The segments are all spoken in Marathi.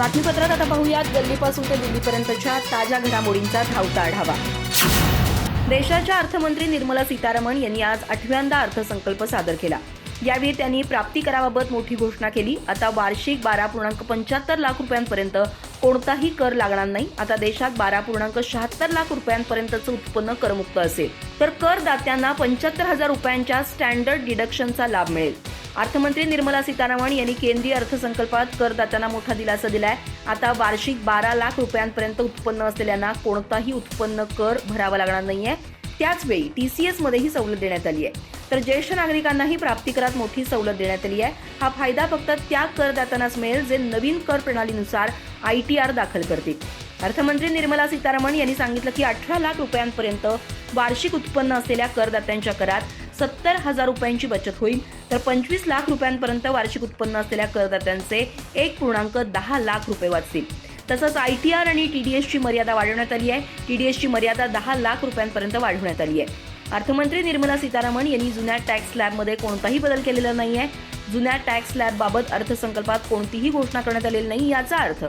बातमीपत्रात आता पाहूयात गल्लीपासून ते दिल्लीपर्यंतच्या ताज्या घडामोडींचा धावता आढावा. देशाच्या अर्थमंत्री निर्मला सीतारामन यांनी आज आठव्यांदा अर्थसंकल्प सादर केला. यावेळी त्यांनी प्राप्ती कराबाबत मोठी घोषणा केली. आता वार्षिक बारा पूर्णांक पंच्याहत्तर लाख रुपयांपर्यंत कोणताही कर लागणार नाही. आता देशात बारा पूर्णांक शहात्तर लाख रुपयांपर्यंतचं उत्पन्न करमुक्त असेल. तर करदात्यांना पंच्याहत्तर हजार रुपयांच्या स्टँडर्ड डिडक्शनचा लाभ मिळेल. अर्थमंत्री निर्मला सीतारामन यांनी केंद्रीय अर्थसंकल्पात करदात्यांना मोठा दिलासा दिलाय. आता वार्षिक बारा लाख रुपयांपर्यंत उत्पन्न असलेल्यांना कोणताही उत्पन्न कर भरावा लागणार नाहीये. त्याचवेळी टी सी एसमध्येही सवलत देण्यात आली आहे तर ज्येष्ठ नागरिकांनाही प्राप्तिकरात मोठी सवलत देण्यात आली आहे हा फायदा फक्त त्या करदात्यांनाच मिळेल जे नवीन कर प्रणालीनुसार आय टी आर दाखल करतील. अर्थमंत्री निर्मला सीतारामन यांनी सांगितलं की अठरा लाख रुपयांपर्यंत वार्षिक उत्पन्न असलेल्या करदात्यांच्या करात सत्तर हजार रुपयांची बचत होईल. तर पंचवीस लाख रुपयांपर्यंत वार्षिक उत्पन्न असलेल्या करदात्यांचे एक पूर्णांक दहा लाख रुपये वाचतील. तसंच आय टी आर आणि टी डी एसची मर्यादा वाढवण्यात आली आहे. टी डी एसची मर्यादा दहा लाख रुपयांपर्यंत वाढवण्यात आली आहे. अर्थमंत्री निर्मला सीतारामन यांनी जुन्या टॅक्स स्लॅबमध्ये कोणताही बदल केलेला नाही आहे. जुन्या टॅक्स स्लॅबबाबत अर्थसंकल्पात कोणतीही घोषणा करण्यात आलेली नाही याचा अर्थ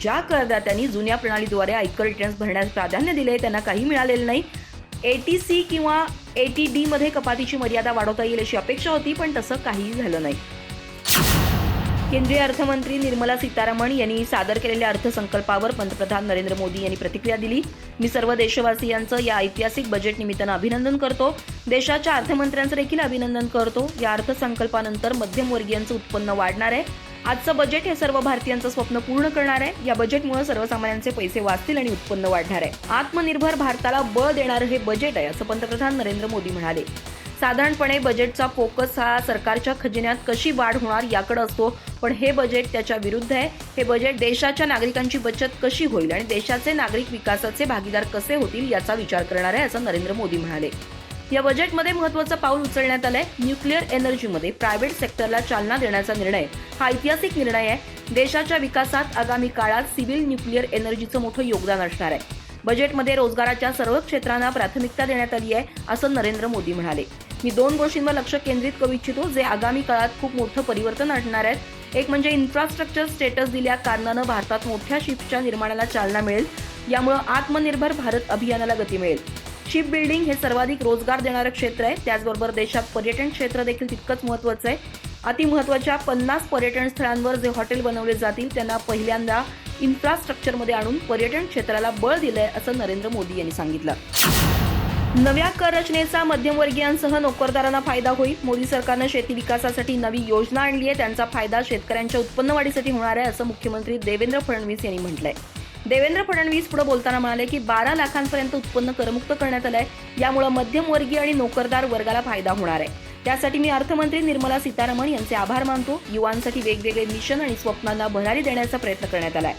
ज्या करदात्यांनी जुन्या प्रणालीद्वारे आयकर रिटर्न्स भरण्यास प्राधान्य दिले त्यांना काही मिळालेलं नाही. ए टी सी किंवा एटीडी मध्ये कपातीची मर्यादा वाढवता येईल अशी अपेक्षा होती पण तसं काहीही झालं नाही. केंद्रीय अर्थमंत्री निर्मला सीतारामन यांनी सादर केलेल्या अर्थसंकल्पावर पंतप्रधान नरेंद्र मोदी यांनी प्रतिक्रिया दिली. मी सर्व देशवासियांचं या ऐतिहासिक बजेट निमित्तानं अभिनंदन करतो. देशाच्या अर्थमंत्र्यांचं देखील अभिनंदन करतो. या अर्थसंकल्पानंतर मध्यमवर्गीयांचं उत्पन्न वाढणार आहे. आजचं बजेट हे सर्व भारतीयांचं स्वप्न पूर्ण करणार आहे. या बजेटमुळे सर्वसामान्यांचे पैसे वाचतील आणि उत्पन्न वाढणार आहे. आत्मनिर्भर भारताला बळ देणारं हे बजेट आहे असं पंतप्रधान नरेंद्र मोदी म्हणाले. साधारणपणे बजेटचा फोकस हा सरकारच्या खजिन्यात कशी वाढ होणार याकडे असतो पण हे बजेट त्याच्या विरुद्ध आहे. हे बजेट देशाच्या नागरिकांची बचत कशी होईल आणि देशाचे नागरिक विकासाचे भागीदार कसे होतील याचा विचार करणार आहे असं नरेंद्र मोदी म्हणाले. या बजेटमध्ये महत्वाचं पाऊल उचलण्यात आलंय. न्यूक्लिअर एनर्जीमध्ये प्रायव्हेट सेक्टरला चालना देण्याचा निर्णय. हा ऐतिहासिक निर्णय आहे. देशाच्या विकासात आगामी काळात सिव्हिल न्यूक्लिअर एनर्जीचं मोठं योगदान असणार आहे. बजेटमध्ये रोजगाराच्या सर्व क्षेत्रांना प्राथमिकता देण्यात आली आहे असं नरेंद्र मोदी म्हणाले. मी दोन गोष्टींवर लक्ष केंद्रित करू इच्छितो जे आगामी काळात खूप मोठं परिवर्तन आणणार आहेत. एक म्हणजे इन्फ्रास्ट्रक्चर स्टेटस दिल्या कारणानं भारतात मोठ्या शिफ्टच्या निर्माणाला चालना मिळेल. यामुळं आत्मनिर्भर भारत अभियानाला गती मिळेल. शिप बिल्डिंग हे सर्वाधिक रोजगार देणारं क्षेत्र आहे. त्याचबरोबर देशात पर्यटन क्षेत्र देखील तितकंच महत्वाचं आहे. अतिमहत्वाच्या पन्नास पर्यटन स्थळांवर जे हॉटेल बनवले जातील त्यांना पहिल्यांदा इन्फ्रास्ट्रक्चरमध्ये आणून पर्यटन क्षेत्राला बळ दिलंय असं नरेंद्र मोदी यांनी सांगितलं. नव्या कर रचनेचा मध्यमवर्गीयांसह नोकरदारांना फायदा होईल. मोदी सरकारनं शेती विकासासाठी नवी योजना आणली आहे. त्यांचा फायदा शेतकऱ्यांच्या उत्पन्न वाढीसाठी होणार आहे असं मुख्यमंत्री देवेंद्र फडणवीस यांनी म्हटलंय. देवेंद्र फडणवीस पुढे बोलताना म्हणाले की बारा लाखांपर्यंत उत्पन्न करमुक्त करण्यात आलंय. यामुळे मध्यमवर्गीय आणि नोकरदार वर्गाला फायदा होणार आहे. त्यासाठी मी अर्थमंत्री निर्मला सीतारामन यांचे आभार मानतो. युवांसाठी वेगवेगळे मिशन आणि स्वप्नांना भरारी देण्याचा प्रयत्न करण्यात आलाय.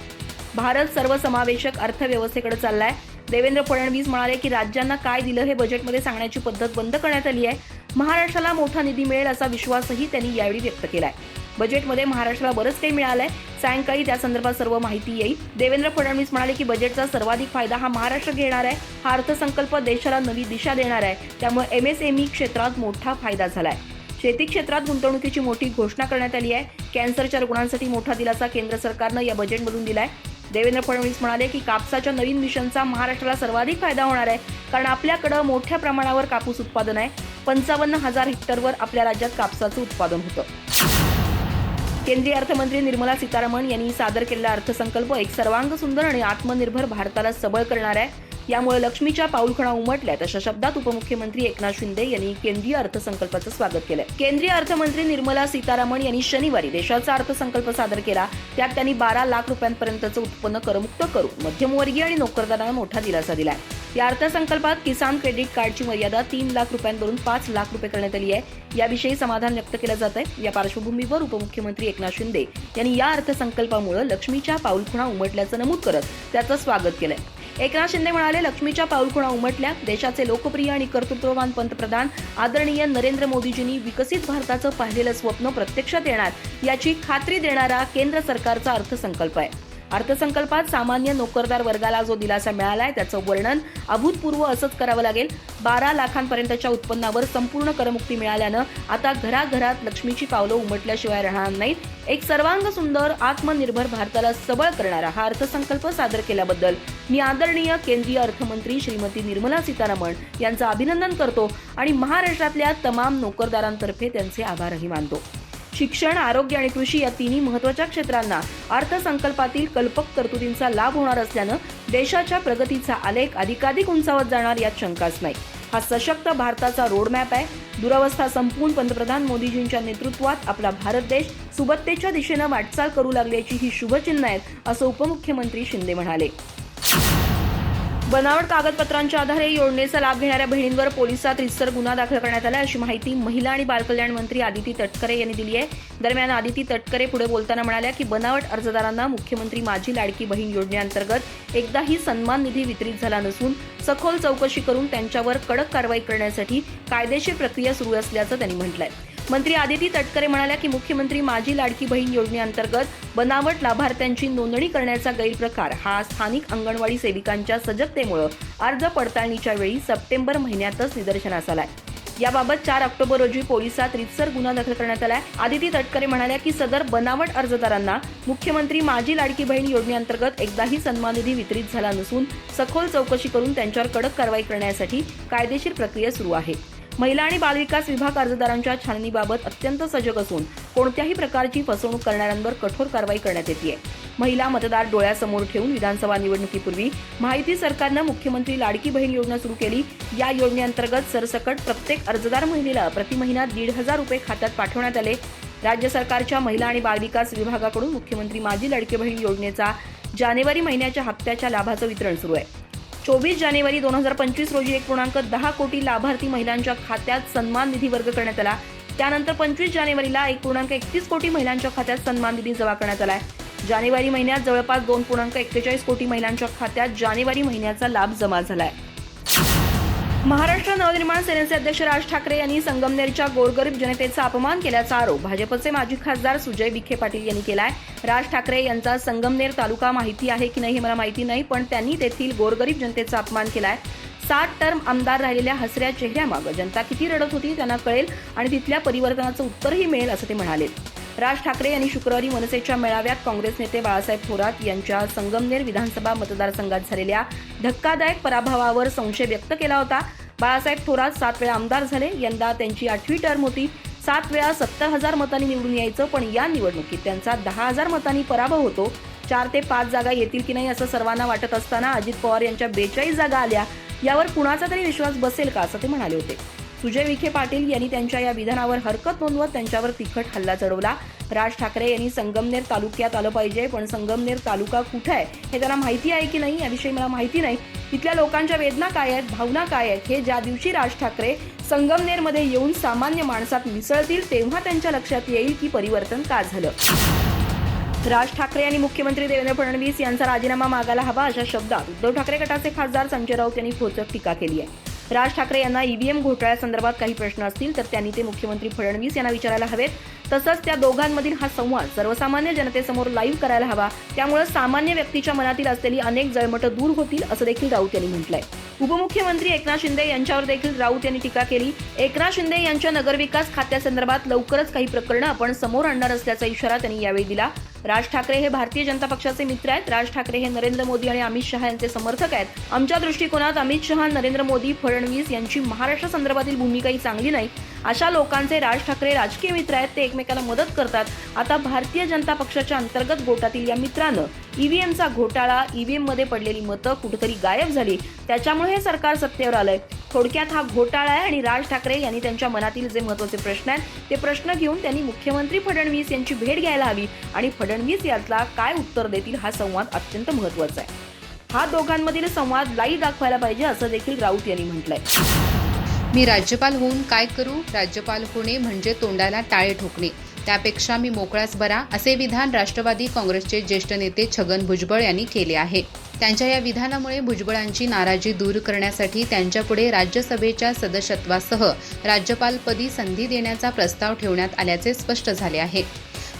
भारत सर्वसमावेशक अर्थव्यवस्थेकडे चाललाय. देवेंद्र फडणवीस म्हणाले की राज्यांना काय दिलं हे बजेटमध्ये सांगण्याची पद्धत बंद करण्यात आली आहे. महाराष्ट्राला मोठा निधी मिळेल असा विश्वासही त्यांनी यावेळी व्यक्त केलाय. बजेटमध्ये महाराष्ट्राला बरंच काही मिळालं आहे सायंकाळी त्या संदर्भात सर्व माहिती येईल. देवेंद्र फडणवीस म्हणाले की बजेटचा सर्वाधिक फायदा हा महाराष्ट्र घेणार आहे. हा अर्थसंकल्प देशाला नवी दिशा देणार आहे. त्यामुळे एम एस एम ई क्षेत्रात मोठा फायदा झाला आहे शेती क्षेत्रात गुंतवणुकीची मोठी घोषणा करण्यात आली आहे. कॅन्सरच्या रुग्णांसाठी मोठा दिलासा केंद्र सरकारनं या बजेटमधून दिला आहे देवेंद्र फडणवीस म्हणाले की कापसाच्या नवीन मिशनचा महाराष्ट्राला सर्वाधिक फायदा होणार आहे. कारण आपल्याकडं मोठ्या प्रमाणावर कापूस उत्पादन आहे. पंचावन्न हजार हेक्टरवर आपल्या राज्यात कापसाचं उत्पादन होतं. केंद्रीय अर्थमंत्री निर्मला सीतारामन यांनी सादर केलेला अर्थसंकल्प एक सर्वांग सुंदर आणि आत्मनिर्भर भारताला सबळ करणार आहे. यामुळे लक्ष्मीच्या पाऊलखणा उमटल्या. तशा शब्दात उपमुख्यमंत्री एकनाथ शिंदे यांनी केंद्रीय अर्थसंकल्पाचं स्वागत केलंय केंद्रीय अर्थमंत्री निर्मला सीतारामन यांनी शनिवारी देशाचा अर्थसंकल्प सादर केला. त्यात त्यांनी बारा लाख रुपयांपर्यंतचं उत्पन्न करमुक्त करून मध्यमवर्गीय आणि नोकरदारांना मोठा दिलासा दिलाय. या अर्थसंकल्पात किसान क्रेडिट कार्डची मर्यादा तीन लाख रुपयांवरून पाच लाख रुपये करण्यात आली आहे. याविषयी समाधान व्यक्त केलं जात आहे. या पार्श्वभूमीवर उपमुख्यमंत्री एकनाथ शिंदे यांनी या अर्थसंकल्पामुळे लक्ष्मीच्या पाऊलखुणा उमटल्याचं नमूद करत त्याचं स्वागत केलंय. एकनाथ शिंदे म्हणाले लक्ष्मीच्या पाऊलखुणा उमटल्या. देशाचे लोकप्रिय आणि कर्तृत्ववान पंतप्रधान आदरणीय नरेंद्र मोदीजींनी विकसित भारताचं पाहिलेलं स्वप्न प्रत्यक्षात येणार याची खात्री देणारा केंद्र सरकारचा अर्थसंकल्प आहे. अर्थसंकल्पात सामान्य नोकरदार वर्गाला जो दिलासा मिळालाय त्याचं वर्णन अभूतपूर्व असंच करावं लागेल. बारा लाखांपर्यंतच्या उत्पन्नावर संपूर्ण करमुक्ती मिळाल्यानं आता घराघरात लक्ष्मीची पावलं उमटल्याशिवाय राहणार नाहीत. एक सर्वांग सुंदर आत्मनिर्भर भारताला सबळ करणारा हा अर्थसंकल्प सादर केल्याबद्दल मी आदरणीय केंद्रीय अर्थमंत्री श्रीमती निर्मला सीतारामन यांचं अभिनंदन करतो आणि महाराष्ट्रातल्या तमाम नोकरदारांतर्फे त्यांचे आभारही मानतो. शिक्षण आरोग्य आणि कृषी या तिन्ही महत्त्वाच्या क्षेत्रांना अर्थसंकल्पातील कल्पक तरतुदींचा लाभ होणार असल्यानं देशाच्या प्रगतीचा आलेख अधिकाधिक उंचावत जाणार यात शंकाच नाही. हा सशक्त भारताचा रोडमॅप आहे. दुरवस्था संपून पंतप्रधान मोदीजींच्या नेतृत्वात आपला भारत देश सुबत्तेच्या दिशेनं वाटचाल करू लागल्याची ही शुभचिन्ह आहेत असं उपमुख्यमंत्री शिंदे म्हणाले. बनावट कागदपत्रांच्या आधारे योजनेचा लाभ घेणाऱ्या बहिणींवर पोलिसात रितसर गुन्हा दाखल करण्यात आला अशी माहिती महिला आणि बालकल्याण मंत्री आदिती तटकरे यांनी दिली आहे. दरम्यान आदिती तटकरे पुढे बोलताना म्हणाल्या की बनावट अर्जदारांना मुख्यमंत्री माझी लाडकी बहीण योजनेअंतर्गत एकदाही सन्मान निधी वितरित झाला नसून सखोल चौकशी करून त्यांच्यावर कडक कारवाई करण्यासाठी कायदेशीर प्रक्रिया सुरू असल्याचं त्यांनी म्हटलं आहे मंत्री आदिती तटकरे म्हणाल्या की मुख्यमंत्री माझी लाडकी बहीण योजनेअंतर्गत बनावट लाभार्थ्यांची नोंदणी करण्याचा गैरप्रकार हा स्थानिक अंगणवाडी सेविकांच्या सजगतेमुळे अर्ज पडताळणीच्या वेळी सप्टेंबर महिन्यातच निदर्शनास आलाय. याबाबत चार ऑक्टोबर रोजी पोलिसात रितसर गुन्हा दाखल करण्यात आलाय. आदिती तटकरे म्हणाल्या की सदर बनावट अर्जदारांना मुख्यमंत्री माझी लाडकी बहीण योजनेअंतर्गत एकदाही सन्मान निधी वितरित झाला नसून सखोल चौकशी करून त्यांच्यावर कडक कारवाई करण्यासाठी कायदेशीर प्रक्रिया सुरू आहे. महिला आणि बालविकास विभाग अर्जदारांच्या छाननीबाबत अत्यंत सजग असून कोणत्याही प्रकारची फसवणूक करणाऱ्यांवर कठोर कारवाई करण्यात येते महिला मतदार डोळ्यासमोर ठेवून विधानसभा निवडणुकीपूर्वी माहिती सरकारनं मुख्यमंत्री लाडकी बहीण योजना सुरू केली. या योजनेअंतर्गत सरसकट प्रत्येक अर्जदार महिलेला प्रति महिना दीड हजार रुपये खात्यात पाठवण्यात आले. राज्य सरकारच्या महिला आणि बालविकास विभागाकडून मुख्यमंत्री माझी लाडकी बहीण योजनेचा जानेवारी महिन्याच्या हप्त्याच्या लाभाचं वितरण सुरू आहे. चोवीस जानेवारी दोन हजार पंचवीस रोजी एक पूर्णांक दहा कोटी लाभार्थी महिलांच्या खात्यात सन्मान निधी वर्ग करण्यात आला. त्यानंतर पंचवीस जानेवारीला एक पूर्णांक एकतीस कोटी महिलांच्या खात्यात सन्मान निधी जमा करण्यात आलाय. जानेवारी महिन्यात जवळपास दोन पूर्णांक एक्केचाळीस कोटी महिलांच्या खात्यात जानेवारी महिन्याचा लाभ जमा झालाय. महाराष्ट्र नवनिर्माण सेनेचे अध्यक्ष राज ठाकरे यांनी संगमनेरच्या गोरगरीब जनतेचा अपमान केल्याचा आरोप भाजपचे माजी खासदार सुजय विखे पाटील यांनी केलाय. राज ठाकरे यांचा संगमनेर तालुका माहिती आहे की नाही हे मला माहिती नाही पण त्यांनी तेथील गोरगरीब जनतेचा अपमान केलाय. सात टर्म आमदार राहिलेल्या हसऱ्या चेहऱ्यामागं जनता किती रडत होती त्यांना कळेल आणि तिथल्या परिवर्तनाचं उत्तरही मिळेल असं ते म्हणाले. राज ठाकरे यांनी शुक्रवारी मनसेच्या मेळाव्यात काँग्रेस नेते बाळासाहेब थोरात यांच्या संगमनेर विधानसभा मतदारसंघात झालेल्या धक्कादायक पराभवावर संशय व्यक्त केला होता. बाळासाहेब थोरात सात वेळा आमदार झाले. यंदा त्यांची आठवी टर्म होती. सात वेळा सत्तर हजार मतांनी निवडून यायचं पण या निवडणुकीत त्यांचा दहा हजार मतांनी पराभव होतो. चार ते पाच जागा येतील की नाही असं सर्वांना वाटत असताना अजित पवार यांच्या बेचाळीस जागा आल्या. यावर कुणाचा तरी विश्वास बसेल का असं ते म्हणाले होते. सुजय विखे पाटील यांनी त्यांच्या या विधानावर हरकत नोंदवत त्यांच्यावर तिखट हल्ला चढवला. राज ठाकरे यांनी संगमनेर तालुक्यात आलं पाहिजे पण संगमनेर तालुका कुठे आहे हे त्यांना माहिती आहे की नाही? याविषयी मला माहिती नाही. तिथल्या लोकांच्या वेदना काय आहेत भावना काय आहेत हे ज्या दिवशी राज ठाकरे संगमनेरमध्ये येऊन सामान्य माणसात मिसळतील तेव्हा त्यांच्या लक्षात येईल की परिवर्तन का झालं. राज ठाकरे यांनी मुख्यमंत्री देवेंद्र फडणवीस यांचा राजीनामा मागायला हवा अशा शब्दात उद्धव ठाकरे गटाचे खासदार संजय राऊत यांनी खोचक टीका केली आहे. राज ठाकरे यांना ईव्हीएम घोटाळ्यासंदर्भात काही प्रश्न असतील तर त्यांनी ते मुख्यमंत्री फडणवीस यांना विचारायला हवेत. तसंच त्या दोघांमधील हा संवाद सर्वसामान्य जनतेसमोर लाईव्ह करायला हवा. त्यामुळे सामान्य व्यक्तीच्या मनातील असलेली अनेक जळमटं दूर होतील असं देखील राऊत यांनी म्हटलंय. उपमुख्यमंत्री एकनाथ शिंदे यांच्यावर देखील राऊत यांनी टीका केली. एकनाथ शिंदे यांच्या नगरविकास खात्यासंदर्भात लवकरच काही प्रकरणं आपण समोर आणणार असल्याचा इशारा त्यांनी यावेळी दिला. राज ठाकरे हे भारतीय जनता पक्षाचे मित्र आहेत. राज ठाकरे हे नरेंद्र मोदी आणि अमित शहा यांचे समर्थक आहेत. आमच्या दृष्टिकोनात अमित शहा नरेंद्र मोदी फडणवीस यांची महाराष्ट्र संदर्भातील भूमिकाही चांगली नाही. अशा लोकांचे राज ठाकरे राजकीय मित्र आहेत ते एकमेकाला मदत करतात. आता भारतीय जनता पक्षाच्या अंतर्गत गोटातील या मित्रानं ईव्हीएमचा घोटाळा ईव्हीएममध्ये पडलेली मतं कुठेतरी गायब झाली. त्याच्यामुळे हे सरकार सत्तेवर आलंय. थोडक्यात हा घोटाळा आहे आणि राज ठाकरे यांनी त्यांच्या मनातील जे महत्त्वाचे प्रश्न आहेत ते प्रश्न घेऊन त्यांनी मुख्यमंत्री फडणवीस यांची भेट घ्यायला हवी आणि फडणवीस यातला काय उत्तर देतील हा संवाद अत्यंत महत्त्वाचा आहे. हा दोघांमधील संवाद लाईव्ह दाखवायला पाहिजे असं देखील राऊत यांनी म्हटलंय. मी राज्यपाल होऊन काय करू? राज्यपाल होणे म्हणजे तोंडाला टाळे ठोकणे. त्यापेक्षा मी मोकळाच बरा असे विधान राष्ट्रवादी काँग्रेसचे ज्येष्ठ नेते छगन भुजबळ यांनी केले आहे. त्यांच्या या विधानामुळे भुजबळांची नाराजी दूर करण्यासाठी त्यांच्यापुढे राज्यसभेच्या सदस्यत्वासह राज्यपालपदी संधी देण्याचा प्रस्ताव ठेवण्यात आल्याचे स्पष्ट झाले आहे.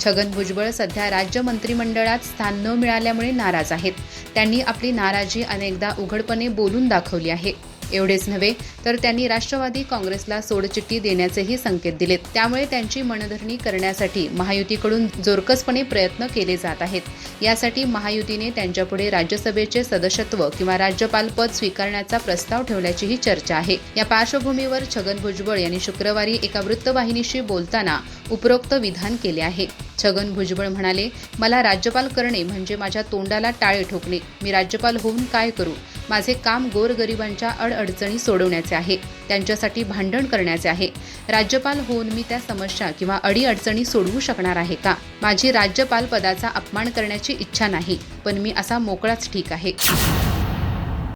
छगन भुजबळ सध्या राज्य मंत्रिमंडळात स्थान न मिळाल्यामुळे नाराज आहेत. त्यांनी आपली नाराजी अनेकदा उघडपणे बोलून दाखवली आहे. एवढेच नव्हे तर त्यांनी राष्ट्रवादी काँग्रेसला सोडचिठ्ठी देण्याचेही संकेत दिलेत. त्यामुळे त्यांची मनधरणी करण्यासाठी महायुतीकडून जोरकसपणे प्रयत्न केले जात आहेत. यासाठी महायुतीने त्यांच्यापुढे राज्यसभेचे सदस्यत्व किंवा राज्यपाल पद स्वीकारण्याचा प्रस्ताव ठेवल्याचीही चर्चा आहे. या पार्श्वभूमीवर छगन भुजबळ यांनी शुक्रवारी एका वृत्तवाहिनीशी बोलताना उपरोक्त विधान केले आहे. छगन भुजबळ म्हणाले मला राज्यपाल करणे म्हणजे माझ्या तोंडाला टाळे ठोकणे. मी राज्यपाल होऊन काय करू? माझे काम गोरगरिबांच्या अडअडचणी सोडवण्याचे आहे. त्यांच्यासाठी भांडण करण्याचे आहे. राज्यपाल होऊन मी त्या समस्या किंवा अडीअडचणी सोडवू शकणार आहे का? माझी राज्यपाल पदाचा अपमान करण्याची इच्छा नाही पण मी असा मोकळाच ठीक आहे.